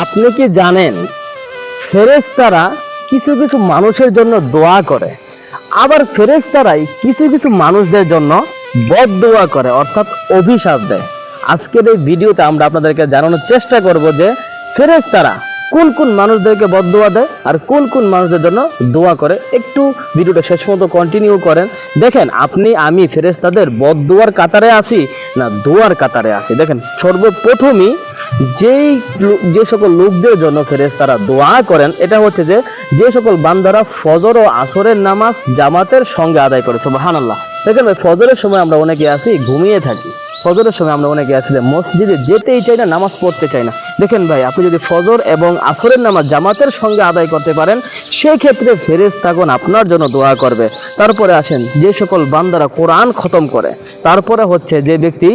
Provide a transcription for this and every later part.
আপনি কি জানেন, ফেরেশতারা কিছু কিছু মানুষের জন্য দোয়া করে, আবার ফেরেশতারাই কিছু কিছু মানুষদের জন্য বদ দোয়া করে, অর্থাৎ অভিশাপ দেয়? আজকের এই ভিডিওতে আমরা আপনাদেরকে জানানোর চেষ্টা করব যে, ফেরেশতারা কোন কোন মানুষদেরকে বদ দোয়া দেয় আর কোন কোন মানুষদের জন্য দোয়া করে? একটু ভিডিওটা শেষ মতো কন্টিনিউ করেন। দেখেন, আপনি, আমি ফেরেশতাদের বদ দোয়ার কাতারে আসি না দোয়ার কাতারে আসি দেখেন, সর্বপ্রথমই যেই যে সকল লোকদের জন্য ফেরেস তারা দোয়া করেন, এটা হচ্ছে যে যে সকল বান্দারা ফজর ও আসরের নামাজ জামাতের সঙ্গে আদায় করে মহান আল্লাহ দেখেন ফজরের সময় আমরা অনেকে আছি, ঘুমিয়ে থাকি। ফজরের সময় আমরা অনেকে আছি মসজিদে যেতেই চাই না, নামাজ পড়তে চাই না। দেখেন ভাই, আপনি যদি ফজর এবং আসরের নামাজ জামাতের সঙ্গে আদায় করতে পারেন সেই ক্ষেত্রে ফেরেস থাকুন আপনার জন্য দোয়া করবে। তারপরে আসেন, যে সকল বান্দারা কোরআন খতম করে, তারপরে হচ্ছে যে ব্যক্তি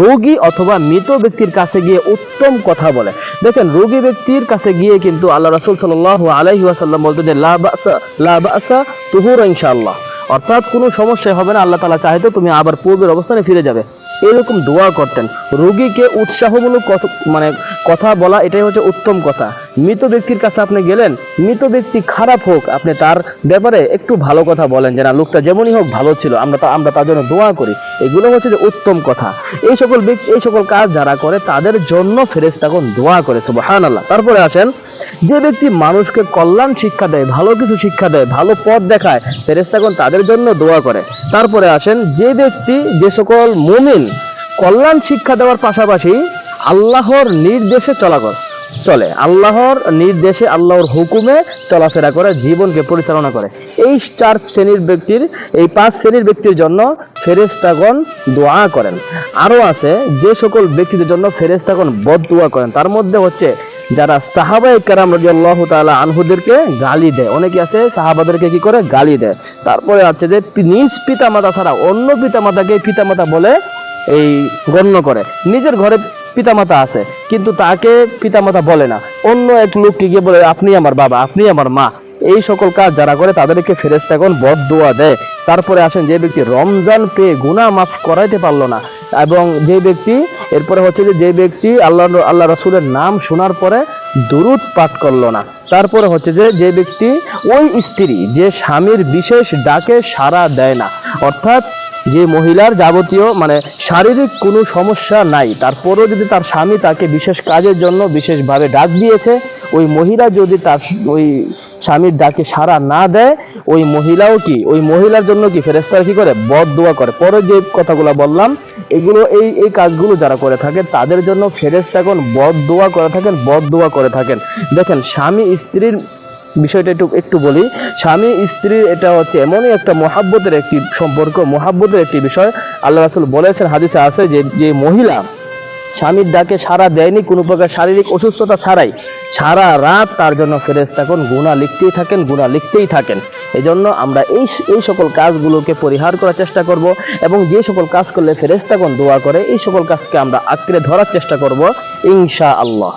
রোগী অথবা মৃত ব্যক্তির কাছে গিয়ে উত্তম কথা বলে। দেখেন, রোগী ব্যক্তির কাছে গিয়ে কিন্তু আল্লাহ রাসূল সাল্লাল্লাহু আলাইহি ওয়াসাল্লাম বলতেন যে, লা বাসা লা বাসা তুহুর ইনশাআল্লাহ। অর্থাৎ কোনো সমস্যা হবে না, আল্লাহ তাআলা চাইতো তুমি আবার পূর্বের অবস্থানে ফিরে যাবে। এরকম দোয়া করতেন। রোগীকে উৎসাহমূলক কত- মানে কথা বলা, এটাই হচ্ছে উত্তম কথা। মৃত ব্যক্তির কাছে আপনি গেলেন, মৃত ব্যক্তি খারাপ হোক, আপনি তার ব্যাপারে একটু ভালো কথা বলেন যে, না, লোকটা যেমনই হোক ভালো ছিল, আমরা তা, আমরা তার জন্য দোয়া করি। এগুলো হচ্ছে যে উত্তম কথা। এই সকল ব্যক্তি, এই সকল কাজ যারা করে, তাদের জন্য ফেরেশতাগণ দোয়া করে, সুবহানাল্লাহ। তারপরে আসেন যে ব্যক্তি মানুষকে কল্যাণ শিক্ষা দেয়, ভালো কিছু শিক্ষা দেয়, ভালো পথ দেখায়, ফেরেশতাগণ তাদের জন্য দোয়া করে। তারপরে আসেন, যে ব্যক্তি, যে সকল মুমিন কল্যাণ শিক্ষা দেওয়ার পাশাপাশি আল্লাহর নির্দেশে চলা চলাকর চলে। আল্লাহর নির্দেশে আল্লাহর হুকুমে চলাফেরা করে, জীবনকে পরিচালনা করে। এই চার শ্রেণির ব্যক্তির, এই পাঁচ শ্রেণির ব্যক্তির জন্য ফেরেস্তাগণ দোয়া করেন। আরও আছে, যে সকল ব্যক্তিদের জন্য ফেরেস্তাগণ বদ দোয়া করেন। তার মধ্যে হচ্ছে যারা সাহাবাই কারাম রাজি আল্লাহ তালা আনহুদেরকে গালি দেয়। অনেকে আছে সাহাবাদেরকে কি করে? গালি দেয়। তারপরে আছে যে নিজ পিতামাতা ছাড়া অন্য পিতামাতাকে পিতামাতা বলে এই গণ্য করে। নিজের ঘরে পিতামাতা আছে, কিন্তু তাকে পিতামাতা বলে না। অন্য এক লোককে গিয়ে বলে, আপনি আমার বাবা, আপনি আমার মা। এই সকল কাজ যারা করে তাদেরকে ফেরেস্তাগণ বদ দোয়া দেয়। তারপরে আসেন যে ব্যক্তি রমজান পেয়ে গুনাহ মাফ করাইতে পারল না, এবং যে ব্যক্তি এরপরে হচ্ছে যে যে ব্যক্তি আল্লাহ আল্লাহ রসুলের নাম শোনার পরে দুরুদ পাঠ করল না, তারপরে হচ্ছে যে যে ব্যক্তি ওই স্ত্রী, যে স্বামীর বিশেষ ডাকে সাড়া দেয় না, অর্থাৎ যে মহিলার যাবতীয় মানে শারীরিক কোনো সমস্যা নাই, তারপরেও যদি তার স্বামী তাকে বিশেষ কাজের জন্য বিশেষভাবে ডাক দিয়েছে, ওই মহিলা যদি তার ওই স্বামীর ডাকে সাড়া না দেয় ওই মহিলাও কি, ওই মহিলার জন্য কি ফেরেস্তারা কি করে? বদ দোয়া করে। পরে যে কথাগুলো বললাম, এগুলো এই এই কাজগুলো যারা করে থাকে তাদের জন্য ফেরেস্তা এখন বদ দোয়া করে থাকেন, বদ দোয়া করে থাকেন। দেখেন, স্বামী স্ত্রীর বিষয়টা একটু একটু বলি। স্বামী স্ত্রীর এটা হচ্ছে এমনই একটা মহাব্বতের একটি সম্পর্ক, মহাব্বতের একটি বিষয়। আল্লাহ রাসুল বলেছেন, হাদিসে আছে যে যে মহিলা স্বামীর ডাকে সারা দেয়নি, কোনো প্রকার শারীরিক অসুস্থতা ছাড়াই। সারা রাত তার জন্য ফেরেস্তা কোন গুণা লিখতেই থাকেন গুণা লিখতেই থাকেন। এই জন্য আমরা এই এই সকল কাজগুলোকে পরিহার করার চেষ্টা করব এবং যে সকল কাজ করলে ফেরেস্তাগণ দোয়া করে, এই সকল কাজকে আমরা আঁকড়ে ধরার চেষ্টা করব ইনশা আল্লাহ